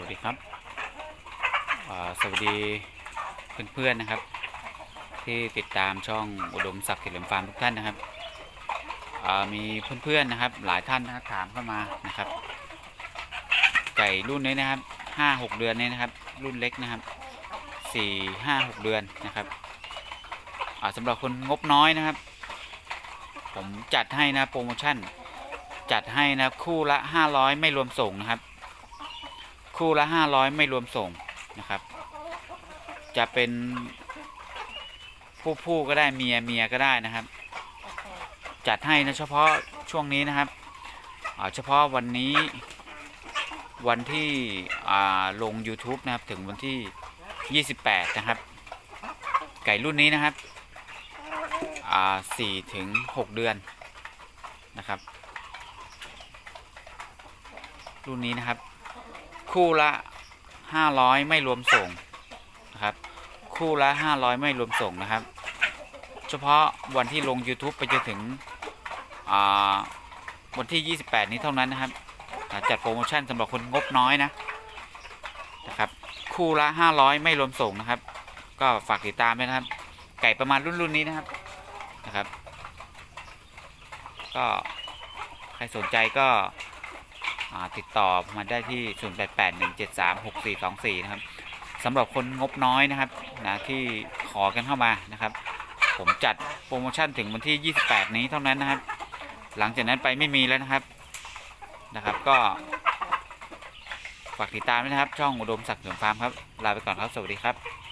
วัสดีครับสวัสดีเพื่อนๆนะครับ ที่ติดตามช่องอุดมศักดิ์เหลิมฟาร์มทุกท่านนะครับมีเพื่อนๆนะครับ หลายท่านนะครับถามเข้ามานะครับ ไก่รุ่นนี้นะครับห้าหกเดือนนี้นะครับ รุ่นเล็กนะครับสี่ห้าหกเดือนนะครับอ่าสำหรับคนงบน้อยนะครับ ผมจัดให้นะโปรโมชั่น จัดให้นะคู่ละ500ไม่รวมส่งนะครับ คู่ละ500ไม่รวมส่งนะครับ จะเป็นผู้ผู้ก็ได้เมียเมียก็ได้นะครับ จัดให้นะเฉพาะช่วงนี้นะครับเฉพาะวันนี้วันที่ลง YouTube นะครับถึงวันที่ 28 นะครับ ไก่รุ่นนี้นะครับอ่ถึง6เดือนนะครับ รุ่นนี้นะครับ คู่ละ500ไม่รวมส่งนะครับ คู่ละ500ไม่รวมส่งนะครับ เฉพาะวันที่ลง YouTube ไปจนถึงวันที่ 28 นี้เท่านั้นนะครับ จัดโปรโมชั่นสำหรับคนงบน้อยนะนะครับ คู่ละ 500 ไม่รวมส่งนะครับ ก็ฝากติดตามด้วยนะครับ ไก่ประมาณรุ่นรุ่นนี้นะครับนะครับ ก็ใครสนใจก็ ติดต่อมาได้ที่ 0881736424 นะครับสำหรับคนงบน้อยนะครับนะที่ขอกันเข้ามานะครับ ผมจัดโปรโมชั่นถึงวันที่ 28 นี้เท่านั้นนะครับ หลังจากนั้นไปไม่มีแล้วนะครับนะครับก็ฝากติดตามด้วยนะครับ ช่องอุดมศักดิ์สริมฟาร์มครับ ลาไปก่อนครับ สวัสดีครับ